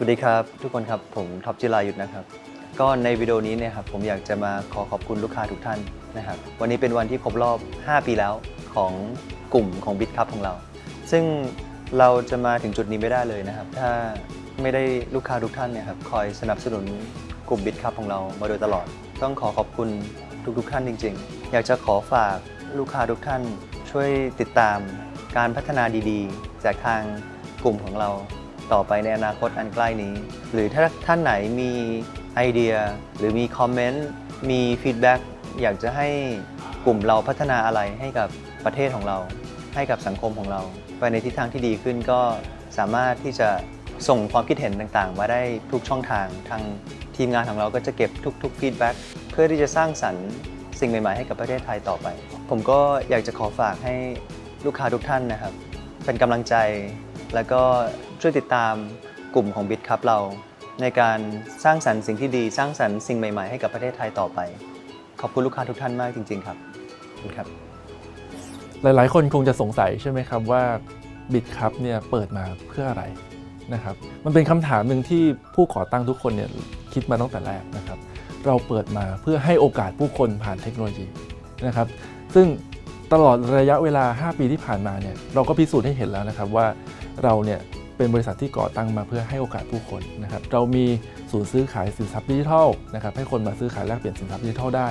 สวัสดีครับ ทุกคนครับ ผมท็อปจิรายุทธนะครับ ก็ในวิดีโอนี้เนี่ยครับผมอยากจะมาขอขอบคุณลูกค้าทุกท่านนะครับ วันนี้เป็นวันที่ครบรอบ 5 ปีแล้วของกลุ่มของบิ t คัพของเรา ซึ่งเราจะมาถึงจุดนี้ไม่ได้เลยนะครับ ถ้าไม่ได้ลูกค้าทุกท่านเนี่ยครับคอยสนับสนุนกลุ่มบิ t คัพของเรามาโดยตลอด ต้องขอขอบคุณทุกๆท่านจริง ๆ อยากจะขอฝากลูกค้าทุกท่าน ช่วยติดตามการพัฒนาดีๆ จากทางกลุ่มของเรา ต่อไปในอนาคตอันใกล้นี้ หรือถ้าท่านไหนมีไอเดีย หรือมีคอมเมนต์มีฟีดแบ็กอยากจะให้กลุ่มเราพัฒนาอะไรให้กับประเทศของเรา ให้กับสังคมของเรา ไปในทิศทางที่ดีขึ้นก็สามารถที่จะส่งความคิดเห็นต่างๆ มาได้ทุกช่องทางทางทีมงานของเราก็จะเก็บทุกๆฟีดแบ็กเพื่อที่จะสร้างสรรค์สิ่งใหม่ๆให้กับประเทศไทยต่อไป ผมก็อยากจะขอฝากให้ลูกค้าทุกท่านนะครับ เป็นกำลังใจ แล้วก็ช่วยติดตามกลุ่มของบิ t ครับเรา ในการสร้างสรรค์สิ่งที่ดีสร้างสรรค์สิ่งใหม่ๆให้กับประเทศไทยต่อไป ขอบคุณลูกค้าทุกท่านมากจริง ๆ ครับขอบคุณครับ หลาย ๆ คนคงจะสงสัยใช่ไหมครับว่าบิตครับเนี่ยเปิดมาเพื่ออะไรนะครับ มันเป็นคำถามหนึ่งที่ผู้ก่อตั้งทุกคนเนี่ยคิดมาตั้งแต่แรกนะครับ เราเปิดมาเพื่อให้โอกาสผู้คนผ่านเทคโนโลยีนะครับ ซึ่งตลอดระยะเวลา 5 ปีที่ผ่านมาเนี่ยเราก็พิสูจน์ให้เห็นแล้วนะครับว่า เราเนี่ยเป็นบริษัทที่ก่อตั้งมาเพื่อให้โอกาสผู้คนนะครับ เรามีศูนย์ซื้อขายสินทรัพย์ดิจิทัลนะครับให้คนมาซื้อขายแลกเปลี่ยนสินทรัพย์ดิจิทัลได้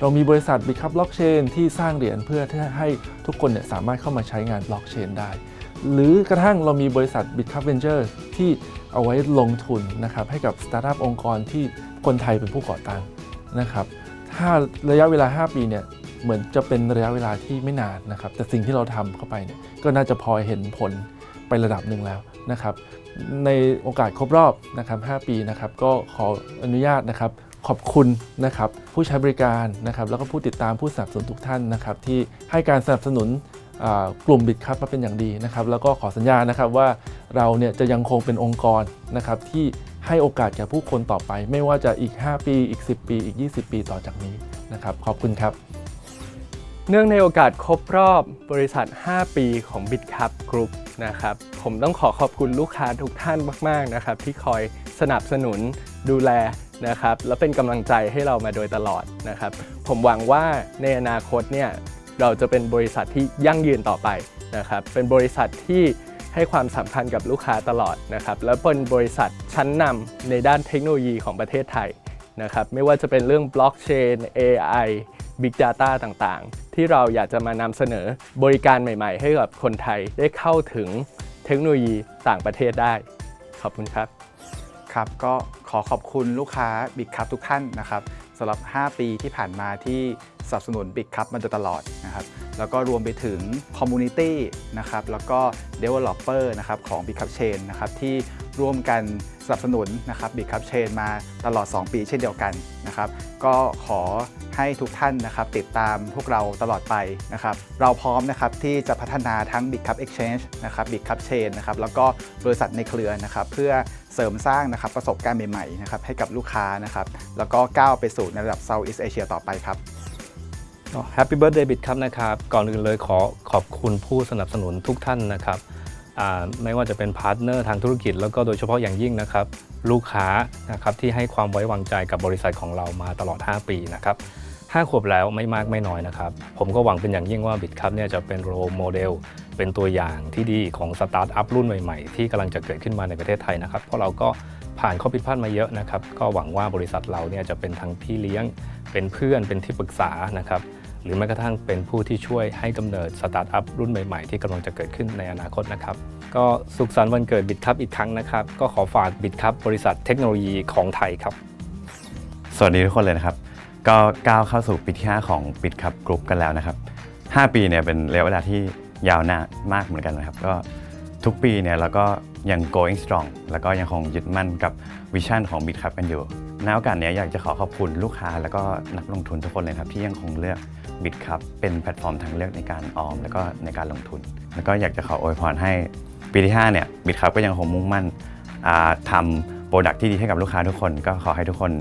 เรามีบริษัท b i t c u p Blockchain ที่สร้างเหรียญเพื่อที่ให้ทุกคนเนี่ยสามารถเข้ามาใช้งาน Blockchain ได้ หรือกระทั่งเรามีบริษัท b i t c u p Venture ที่เอาไว้ลงทุนนะครับให้กับสตาร์ทอัพองค์กรที่คนไทยเป็นผู้ก่อตั้งนะครับถ้าระยะเวลา 5 ปีเนี่ยเหมือนจะเป็นระยะเวลาที่ไม่นานนะครับแต่สิ่งที่เราทำเข้าไปเนี่ยก็น่าจะพอเห็นผล ไประดับหนึ่งแล้วนะครับ ในโอกาสครบรอบนะครับ5ปีนะครับก็ขออนุญาตนะครับขอบคุณนะครับผู้ใช้บริการนะครับแล้วก็ผู้ติดตามผู้สนับสนุนทุกท่านนะครับที่ให้การสนับสนุนกลุ่มบิตครับมาเป็นอย่างดีนะครับแล้วก็ขอสัญญานะครับว่าเราเนี่ยจะยังคงเป็นองค์กรนะครับที่ให้โอกาสแก่ผู้คนต่อไป ไม่ว่าจะอีก 5 ปี อีก 10 ปี อีก 20 ปีต่อจากนี้นะครับขอบคุณครับ เนื่องในโอกาสครบรอบบริษัท 5 ปีของ BitCup Group นะครับ ผมต้องขอขอบคุณลูกค้าทุกท่านมาก ๆ นะครับ ที่คอยสนับสนุนดูแลนะครับ และเป็นกำลังใจให้เรามาโดยตลอดนะครับ ผมหวังว่าในอนาคตเนี่ยเราจะเป็นบริษัทที่ยั่งยืนต่อไปนะครับ เป็นบริษัทที่ให้ความสำคัญกับลูกค้าตลอดนะครับ และเป็นบริษัทชั้นนำในด้านเทคโนโลยีของประเทศไทยนะครับ ไม่ว่าจะเป็นเรื่องบล็อกเชน AI Big Data ต่างๆ ที่เราอยากจะมานำเสนอบริการใหม่ๆ ให้กับคนไทยได้เข้าถึงเทคโนโลยีต่างประเทศได้ ขอบคุณครับ ครับก็ขอขอบคุณลูกค้าบิ๊กคับทุกท่านนะครับสำหรับ 5 ปีที่ผ่านมาที่ สนับสนุนบิ๊กคัพมาโดยตลอดนะครับแล้วก็รวมไปถึงคอมมูนิตี้นะครับแล้วก็ Developer นะครับของ b i g c u p Chain นะครับที่ร่วมกันสนับสนุนนะครับ b i g c u p Chain มาตลอด 2 ปีเช่นเดียวกันนะครับก็ขอให้ทุกท่านนะครับติดตามพวกเราตลอดไปนะครับเราพร้อมนะครับที่จะพัฒนาทั้ง b i g c u p Exchange นะครับ b i g c u p Chain นะครับแล้วก็บริษัทในเครือนะครับเพื่อเสริมสร้างนะครับประสบการณ์ใหม่ๆนะครับให้กับลูกค้านะครับแล้วก็ก้าวไปสู่ในระดับ Southeast Asia ต่อไปครับ แฮปปี้เบิร์ดเดย์บิตครับนะครับ ก่อนอื่นเลยขอขอบคุณผู้สนับสนุนทุกท่านนะครับไม่ว่าจะเป็นพาร์ทเนอร์ทางธุรกิจ แล้วก็โดยเฉพาะอย่างยิ่งนะครับ ลูกค้านะครับที่ให้ความไว้วางใจกับบริษัทของเรามาตลอด 5 ปีนะครับ5ขวบแล้วไม่มากไม่น้อยนะครับ ผมก็หวังเป็นอย่างยิ่งว่าบิตครับเนี่ยจะเป็นโรโมเดล เป็นตัวอย่างที่ดีของสตาร์ทอัพรุ่นใหม่ๆ ที่กำลังจะเกิดขึ้นมาในประเทศไทยนะครับ เพราะเราก็ผ่านข้อผิดพลาดมาเยอะนะครับ ก็หวังว่าบริษัทเราเนี่ยจะเป็นทั้งพี่เลี้ยง เป็นเพื่อนเป็นที่ปรึกษานะครับ หรือแม้กระทั่งเป็นผู้ที่ช่วยให้กำเนิดสตาร์ทอัพรุ่นใหม่ๆ ที่กำลังจะเกิดขึ้นในอนาคตนะครับ ก็สุขสันต์วันเกิดบิตคัพอีกครั้งนะครับ ก็ขอฝากบิตคัพบริษัทเทคโนโลยีของไทยครับ สวัสดีทุกคนเลยนะครับ ก็ก้าวเข้าสู่ปีที่ 5 ของปิดครับกรุ๊ปกันแล้วนะครับ 5 ปีเนี่ยเป็นระยะเวลาที่ยาวนานมากเหมือนกันนะครับ ก็ทุกปีเนี่ยเราก็ยัง going strong แล้วก็ยังคงยึดมั่นกับวิชั่นของ b i t ครับกันอยู่ ณโอกาสนี้อยากจะขอขอบคุณลูกค้า แล้วก็นักลงทุนทุกคนเลยครับที่ยังคงเลือก b i t ครับเป็นแพลตฟอร์มทางเลือกในการออม แล้วก็ในการลงทุน แล้วก็อยากจะขออวยพรให้ปีที่5เนี่ย b i t ครับก็ยังคงมุ่งมั่นทำโปรดักที่ดีให้กับลูกค้าทุกคน ก็ขอให้ทุกคน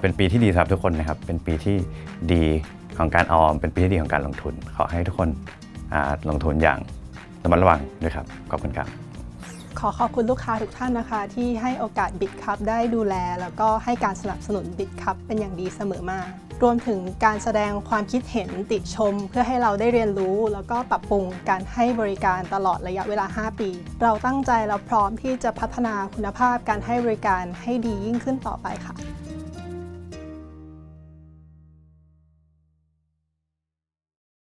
เป็นปีที่ดีสำหรับทุกคนนะครับเป็นปีที่ดีของการออม เป็นปีที่ดีของการลงทุน ขอให้ทุกคนลงทุนอย่างระมัดระวังด้วยครับขอบคุณครับ ขอขอบคุณลูกค้าทุกท่านนะคะ ที่ให้โอกาสบิ t คัพได้ดูแล แล้วก็ให้การสนับสนุนบิ t คัพเป็นอย่างดีเสมอมารวมถึงการแสดงความคิดเห็นติชม เพื่อให้เราได้เรียนรู้ แล้วก็ปรับปรุงการให้บริการตลอดระยะเวลา 5 ปี เราตั้งใจและพร้อมที่จะพัฒนาคุณภาพการให้บริการให้ดียิ่งขึ้นต่อไปค่ะ